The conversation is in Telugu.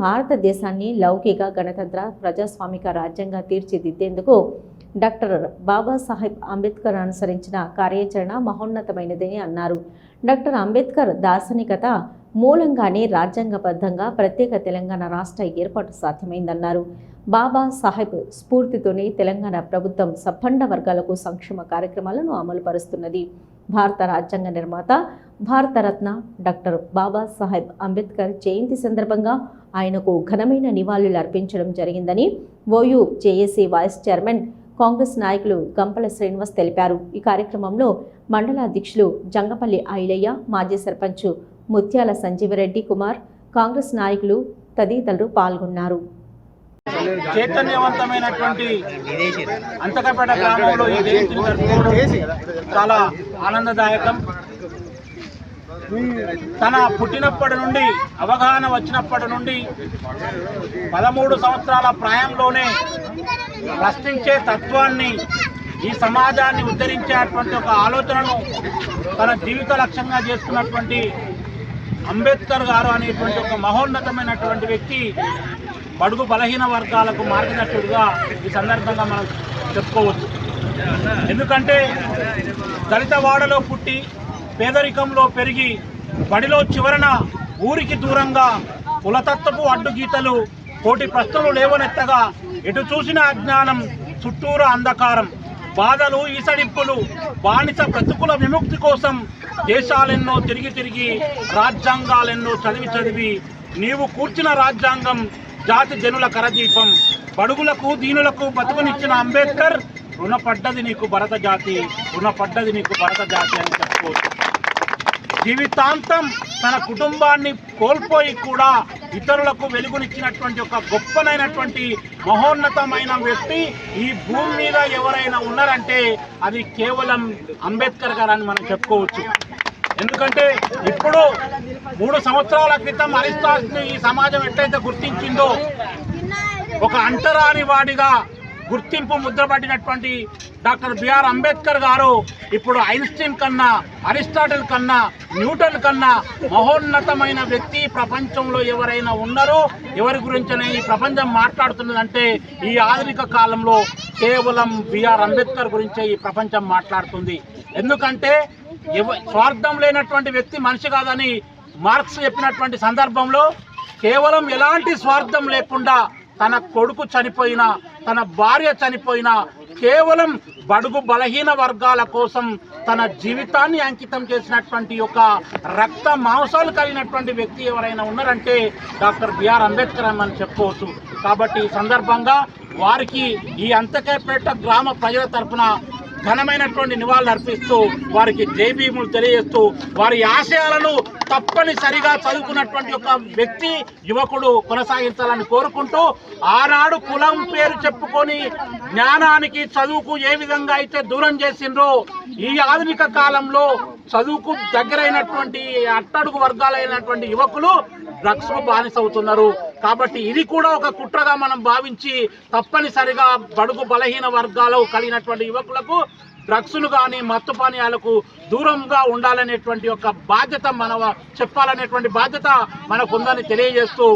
భారతదేశాన్ని లౌకిక గణతంత్ర ప్రజాస్వామిక రాజ్యంగా తీర్చిదిద్దేందుకు డాక్టర్ బాబాసాహెబ్ అంబేద్కర్ అనుసరించిన కార్యాచరణ మహోన్నతమైనదని అన్నారు. డాక్టర్ అంబేద్కర్ దార్శనికత మూలంగానే రాజ్యాంగబద్ధంగా ప్రత్యేక తెలంగాణ రాష్ట్ర ఏర్పాటు సాధ్యమైందన్నారు. బాబా సాహెబ్ స్ఫూర్తితోనే తెలంగాణ ప్రభుత్వం సబ్బండ వర్గాలకు సంక్షేమ కార్యక్రమాలను అమలు పరుస్తున్నది భారత రాజ్యాంగ నిర్మాత భారతరత్న డాక్టర్ బాబా సాహెబ్ అంబేద్కర్ జయంతి సందర్భంగా ఆయనకు ఘనమైన నివాళులు అర్పించడం జరిగిందని OU JAC vice chairman Congress నాయకులు గంపల శ్రీనివాస్ తెలిపారు. ఈ కార్యక్రమంలో మండల అధ్యక్షులు జంగపల్లి ఐలయ్య మాజీ సర్పంచ్ ముత్యాల సంజీవరెడ్డి కుమార్ కాంగ్రెస్ నాయకులు తదితరులు పాల్గొన్నారు. చైతన్యవంతమైనటువంటి అంతకపేట గ్రామంలో ఈ జయంతిని జరుపుకోవడం చాలా ఆనందదాయకం. తన పుట్టినప్పటి నుండి అవగాహన వచ్చినప్పటి నుండి పదమూడు సంవత్సరాల ప్రాయంలోనే ప్రశ్నించే తత్వాన్ని ఈ సమాజాన్ని ఉద్ధరించేటువంటి ఒక ఆలోచనను తన జీవిత లక్ష్యంగా చేసుకున్నటువంటి అంబేద్కర్ గారు అనేటువంటి ఒక మహోన్నతమైనటువంటి వ్యక్తి బడుగు బలహీన వర్గాలకు మార్చినట్టుగా ఈ సందర్భంగా మనం చెప్పుకోవచ్చు. ఎందుకంటే దళిత వాడలో పుట్టి పేదరికంలో పెరిగి బడిలో చివరన ఊరికి దూరంగా కులతత్వపు అడ్డుగీతలు కోటి ప్రశ్నలు లేవనెత్తగా ఎటు చూసిన అజ్ఞానం చుట్టూరా అంధకారం. బాధలు ఈసడింపులు బానిస ప్రతికూల విముక్తి కోసం దేశాలెన్నో తిరిగి తిరిగి రాజ్యాంగాలెన్నో చదివి చదివి నీవు కూర్చిన రాజ్యాంగం జాతి జనుల కరదీపం. బడుగులకు దీనులకు బతుకునిచ్చిన అంబేద్కర్ రుణపడ్డది నీకు భరత జాతి రుణపడ్డది నీకు భరత జాతి అని చెప్పుకోవచ్చు. జీవితాంతం తన కుటుంబాన్ని కోల్పోయి కూడా ఇతరులకు వెలుగునిచ్చినటువంటి ఒక గొప్పనైనటువంటి మహోన్నతమైన వ్యక్తి ఈ భూమి మీద ఎవరైనా ఉన్నారంటే అది కేవలం అంబేద్కర్ గారు అని మనం చెప్పుకోవచ్చు. ఎందుకంటే ఇప్పుడు మూడు సంవత్సరాల క్రితం అరిస్టాల్స్ని ఈ సమాజం ఎట్లయితే గుర్తించిందో ఒక అంటరాని వాడిగా గుర్తింపు ముద్రపడినటువంటి డాక్టర్ బిఆర్ అంబేద్కర్ గారు ఇప్పుడు ఐన్స్టీన్ కన్నా అరిస్టాటిల్ కన్నా న్యూటన్ కన్నా మహోన్నతమైన వ్యక్తి. ప్రపంచంలో ఎవరైనా ఉన్నారో ఎవరి గురించనే ఈ ప్రపంచం మాట్లాడుతున్నదంటే ఈ ఆధునిక కాలంలో కేవలం బిఆర్ అంబేద్కర్ గురించే ఈ ప్రపంచం మాట్లాడుతుంది. ఎందుకంటే ఎవ స్వార్థం లేనటువంటి వ్యక్తి మనిషి కాదని మార్క్స్ చెప్పినటువంటి సందర్భంలో కేవలం ఎలాంటి స్వార్థం లేకుండా తన కొడుకు చనిపోయినా తన భార్య చనిపోయినా కేవలం బడుగు బలహీన వర్గాల కోసం తన జీవితాన్ని అంకితం చేసినటువంటి ఒక రక్త మాంసాలు కలిగినటువంటి వ్యక్తి ఎవరైనా ఉన్నారంటే డాక్టర్ బిఆర్ అంబేద్కర్ అని చెప్పుకోవచ్చు. కాబట్టి ఈ సందర్భంగా వారికి ఈ అంతకేపేట గ్రామ ప్రజల తరపున ఘనమైనటువంటి నివాళులు అర్పిస్తూ వారికి జైభీములు తెలియజేస్తూ వారి ఆశయాలను తప్పనిసరిగా చదువుకున్నటువంటి ఒక వ్యక్తి యువకుడు కొనసాగించాలని కోరుకుంటూ ఆనాడు కులం పేరు చెప్పుకొని జ్ఞానానికి చదువుకు ఏ విధంగా అయితే దూరం చేసిండ్రో ఈ ఆధునిక కాలంలో చదువుకు దగ్గరైనటువంటి అట్టడుగు వర్గాలైనటువంటి యువకులు డ్రగ్స్ బానిస బానిసవుతున్నారు కాబట్టి ఇది కూడా ఒక కుట్రగా మనం భావించి తప్పనిసరిగా బడుగు బలహీన వర్గాలు కలిగినటువంటి యువకులకు డ్రగ్స్ను కానీ మత్తు పానీయాలకు దూరంగా ఉండాలనేటువంటి ఒక బాధ్యత మన చెప్పాలనేటువంటి బాధ్యత మనకుందని తెలియజేస్తూ